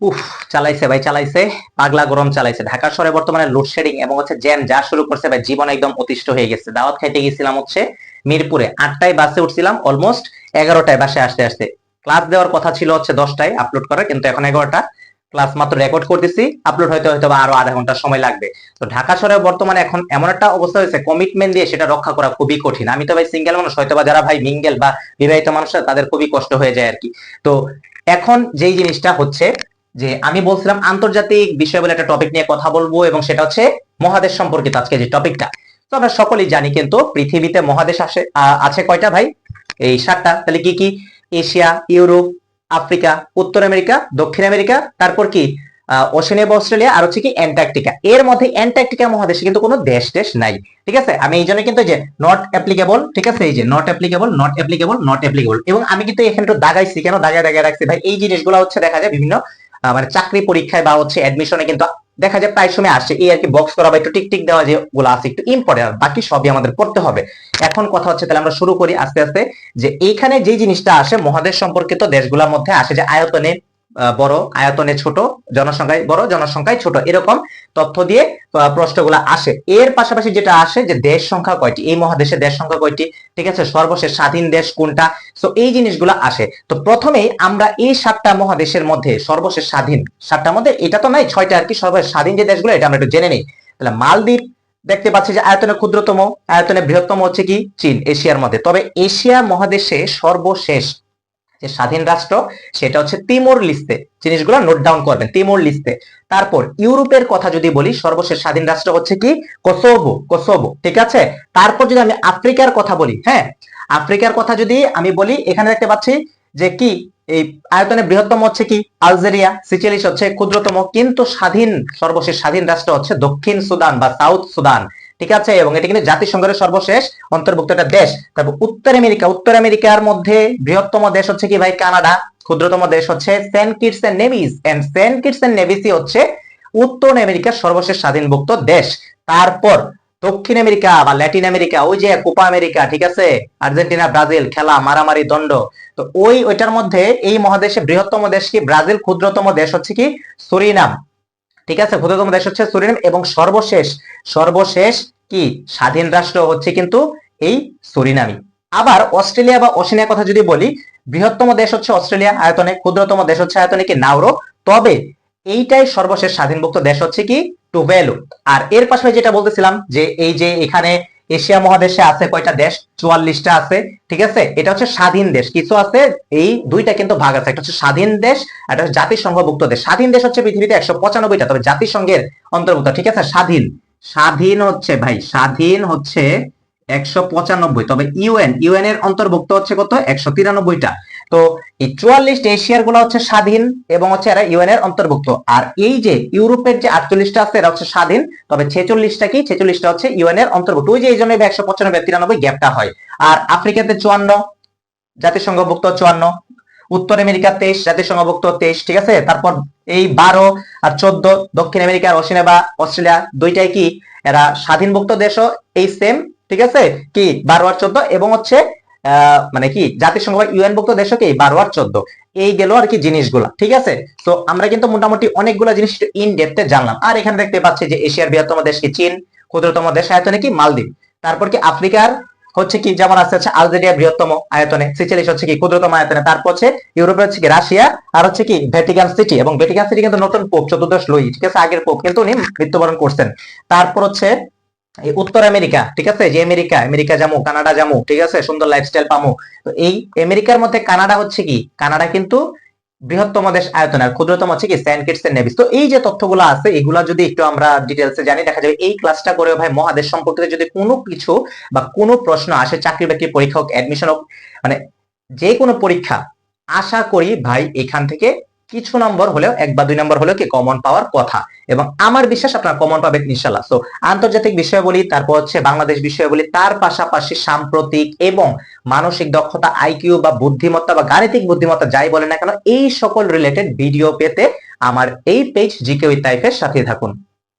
উফ, চালাইছে ভাই, চালাইছে। পাগলা গরম চালাইছে। ঢাকা শহরে বর্তমানে লোডশেডিং এবং হচ্ছে জ্যাম যা শুরু করছে ভাই, জীবন একদম অতিষ্ঠ হয়ে গেছে। দাওয়াত খাইতে গেছিলাম হচ্ছে মিরপুরে। আটটায় বাসে উঠছিলাম অলমোস্ট এগারোটায় বাসে আসতে আসতে। ক্লাস দেওয়ার কথা ছিল হচ্ছে দশটায় আপলোড করার, কিন্তু এখন এগারোটা। ক্লাস মাত্র রেকর্ড করতেছি আপলোড হয়তো হয়তো আরও আধা ঘণ্টা সময় লাগবে। তো ঢাকা শহরে বর্তমানে এখন এমন একটা অবস্থা হয়েছে কমিটমেন্ট দিয়ে সেটা রক্ষা করা খুবই কঠিন। আমি তো ভাই সিঙ্গেল মানুষ হয়তো বা যারা ভাই মিঙ্গেল বা বিবাহিত মানুষ, তাদের খুবই কষ্ট হয়ে যায় আর কি। তো এখন যেই জিনিসটা হচ্ছে যে আমি বলছিলাম আন্তর্জাতিক বিষয় বলে একটা টপিক নিয়ে কথা বলব এবং সেটা হচ্ছে মহাদেশ সম্পর্কিত আজকে যে টপিকটা তো আমরা সকলেই জানি কিন্তু পৃথিবীতে মহাদেশ আসে আছে কয়টা ভাই? এই সাতটা। তাহলে কি কি? এশিয়া, ইউরোপ, আফ্রিকা, উত্তর আমেরিকা, দক্ষিণ আমেরিকা, তারপর কি? ওশেনিয়া বা অস্ট্রেলিয়া, আর হচ্ছে কি অ্যান্টার্কটিকা। এর মধ্যে অ্যান্টার্কটিকা মহাদেশে কিন্তু কোনো দেশ টেশ নাই, ঠিক আছে? আমি এই জন্য কিন্তু যে নট অ্যাপ্লিকেবল ঠিক আছে? এই যে not applicable not applicable not applicable এবং আমি কিন্তু এখানে একটু দাগাইছি, কেন দাগায় দাগায় রাখছি ভাই? এই জিনিসগুলো হচ্ছে দেখা যায় বিভিন্ন মানে চাকরি পরীক্ষায় বা হচ্ছে অ্যাডমিশনে কিন্তু দেখা যায় প্রায় সময় আসে। এই আর কি বক্স করা বা একটু টিক টিক দেওয়া যে গুলো আছে, একটু ইম্পর্টেন্ট বাকি সবই আমাদের করতে হবে। এখন কথা হচ্ছে তাহলে আমরা শুরু করি আস্তে আস্তে যে এইখানে যে জিনিসটা আসে, মহাদেশ সম্পর্কিত দেশগুলোর মধ্যে আসে যে আয়তনে বড় আয়তনে ছোট, জনসংখ্যায় বড়, জনসংখ্যায় ছোট, এরকম তথ্য দিয়ে প্রশ্নগুলো আসে। এর পাশাপাশি যেটা আসে যে দেশ সংখ্যা কয়টি? এই মহাদেশে দেশ সংখ্যা কয়টি? ঠিক আছে? সর্বশেষ স্বাধীন দেশ কোনটা? তো এই জিনিসগুলো আসে। তো প্রথমেই আমরা এই সাতটা মহাদেশের মধ্যে সর্বশেষ স্বাধীন। সাতটার মধ্যে এটা তো নাই ছয়টা আর কি সর্বশেষ স্বাধীন যে দেশগুলো, এটা আমরা একটু জেনে নিই। তাহলে মালদ্বীপ দেখতে পাচ্ছি যে আয়তনে ক্ষুদ্রতম, আয়তনে বৃহত্তম হচ্ছে কি? চীন, এশিয়ার মধ্যে। তবে এশিয়া মহাদেশে সর্বশেষ যে স্বাধীন রাষ্ট্র, সেটা হচ্ছে তিমুর লিস্টে। জিনিসগুলো নোট ডাউন করবেন, তিমুর লিস্টে। তারপর ইউরোপের কথা যদি বলি, সর্বশেষ স্বাধীন রাষ্ট্র হচ্ছে কি? কোসোভো কোসোভো, ঠিক আছে? তারপর যদি আমি আফ্রিকার কথা বলি হ্যাঁ? আফ্রিকার কথা যদি আমি বলি, এখানে দেখতে পাচ্ছি যে কি? এই আয়তনে বৃহত্তম হচ্ছে কি? আলজেরিয়া, সিচেলিস হচ্ছে ক্ষুদ্রতম। কিন্তু স্বাধীন, সর্বশেষ স্বাধীন রাষ্ট্র হচ্ছে দক্ষিণ সুদান বা সাউথ সুদান। ঠিক আছে? এবং এটা কিন্তু জাতিসংঘের সর্বশেষ অন্তর্ভুক্ত একটা দেশ। তারপর উত্তর আমেরিকা, উত্তর আমেরিকার মধ্যে বৃহত্তম দেশ হচ্ছে কি ভাই? কানাডা। ক্ষুদ্রতম দেশ হচ্ছে Saint Kitts and Nevis. And Saint Kitts and নেভিসই হচ্ছে উত্তর আমেরিকার সর্বশেষ স্বাধীনভুক্ত দেশ। তারপর দক্ষিণ আমেরিকা বা ল্যাটিন আমেরিকা, ওই যে কোপা আমেরিকা, ঠিক আছে? আর্জেন্টিনা, ব্রাজিল, খেলা, মারামারি, দণ্ড। তো ওই ওইটার মধ্যে এই মহাদেশে বৃহত্তম দেশ কি? ব্রাজিল ক্ষুদ্রতম দেশ হচ্ছে কি? সুরিনাম। ঠিক আছে? ক্ষুদ্রতম দেশ হচ্ছে সুরিনাম এবং সর্বশেষ সর্বশেষ কি? স্বাধীন রাষ্ট্র হচ্ছে কিন্তু এই সুরিনামি আবার অস্ট্রেলিয়া বা অসিনিয়ার কথা যদি বলি, বৃহত্তম দেশ হচ্ছে অস্ট্রেলিয়া আয়তনে, ক্ষুদ্রতম দেশ হচ্ছে আয়তনে কি? নাউরো। তবে এইটাই সর্বশেষ স্বাধীনভুক্ত দেশ হচ্ছে কি? টুভেলু। আর এর পাশাপাশি যেটা বলতেছিলাম যে এই যে এখানে এশিয়া মহাদেশে আছে কয়টা দেশ? চুয়াল্লিশটা আছে, ঠিক আছে? এটা হচ্ছে স্বাধীন দেশ। কিছু আছে, এই দুইটা কিন্তু ভাগ আছে। একটা হচ্ছে স্বাধীন দেশ একটা হচ্ছে জাতিসংঘভুক্ত দেশ। স্বাধীন দেশ হচ্ছে পৃথিবীতে একশো পঁচানব্বইটা, তবে জাতিসংঘের অন্তর্ভুক্ত, ঠিক আছে? স্বাধীন। স্বাধীন হচ্ছে, ভাই, স্বাধীন হচ্ছে একশো পঁচানব্বই, তবে ইউএন ইউএন এর অন্তর্ভুক্ত হচ্ছে কত? একশো তিরানব্বইটা। তো এই চুয়াল্লিশ এশিয়ারগুলো হচ্ছে স্বাধীন এবং হচ্ছে এরা ইউএন এর অন্তর্ভুক্ত। আর এই যে ইউরোপের যে আটচল্লিশটা আছে, এরা হচ্ছে স্বাধীন, তবে ছেচল্লিশটা কি? ছেচল্লিশটা হচ্ছে ইউএন এর অন্তর্ভুক্ত। ওই যে এই জন্য একশো পঁচানব্বই, তিরানব্বই গ্যাপটা হয়। আর আফ্রিকাতে চুয়ান্ন, জাতিসংঘভুক্ত চুয়ান্ন, উত্তর আমেরিকা তেইশ, জাতিসংঘভুক্ত তেইশ, ঠিক আছে? তারপর এই বারো আর চোদ্দ, দক্ষিণ আমেরিকার অস্ট্রেলিয়া বা অস্ট্রেলিয়া, দুইটাই কি? এরা স্বাধীনভুক্ত দেশও, এই সেম ঠিক আছে? কি? বারো আর চোদ্দ এবং হচ্ছে মানে কি, জাতিসংঘ বা ইউএন ভুক্ত দেশও কি বারো আর চোদ্দ। এই গেল আর কি জিনিসগুলা, ঠিক আছে? তো আমরা কিন্তু মোটামুটি অনেকগুলা জিনিস ইন ডেপথে জানলাম। আর এখানে দেখতে পাচ্ছি যে এশিয়ার বৃহত্তম দেশ কি চীন, ক্ষুদ্রতম দেশ আয়তনে কি মালদ্বীপ। তারপর কি আফ্রিকার হচ্ছে কি, যেমন আছে, হচ্ছে আলজেরিয়া বৃহত্তম আয়তনে সিচেলিস হচ্ছে কি ক্ষুদ্রতম আয়তনে, তারপর হচ্ছে ইউরোপে হচ্ছে কি রাশিয়া, আর হচ্ছে কি ভ্যাটিকান সিটি এবং ভ্যাটিকান সিটি কিন্তু নতুন পোপ চতুর্দশ লুই, ঠিক আছে? আগের পোপ কিন্তু উনি মৃত্যুবরণ করছেন। তারপর হচ্ছে এই উত্তর আমেরিকা, ঠিক আছে? যে আমেরিকা আমেরিকা যামু কানাডা যামু ঠিক আছে? সুন্দর লাইফস্টাইল পামু। তো এই আমেরিকার মধ্যে কানাডা হচ্ছে কি? কানাডা কিন্তু বৃহত্তম দেশ আয়তন, আর ক্ষুদ্রতম হচ্ছে কি? Saint Kitts and Nevis. তো এই যে তথ্যগুলো আছে, এগুলা যদি একটু আমরা ডিটেলসে জানি, দেখা যাবে এই ক্লাসটা করে ভাই মহাদেশ সম্পর্কিত যদি কোনো কিছু বা কোনো প্রশ্ন আসে, চাকরি বাকরি পরীক্ষা হোক অ্যাডমিশন হোক মানে যে কোনো পরীক্ষা, আশা করি ভাই এখান থেকে কিছু নম্বর হলেও, এক বা দুই নম্বর হলেও কি কমন পাওয়ার কথা। এবং আমার বিশ্বাস আপনারা কমন পাবেন ইনশাল্লাহ সো আন্তর্জাতিক বিষয় বলি, তারপর হচ্ছে বাংলাদেশ বিষয় বলি, তার পাশাপাশি সাম্প্রতিক এবং মানসিক দক্ষতা আইকিউ বা বুদ্ধিমত্তা বা গাণিতিক বুদ্ধিমত্তা যাই বলে না কেন, এই সকল রিলেটেড ভিডিও পেতে আমার এই পেজ জিকে উইথ টাইফের সাথে থাকুন।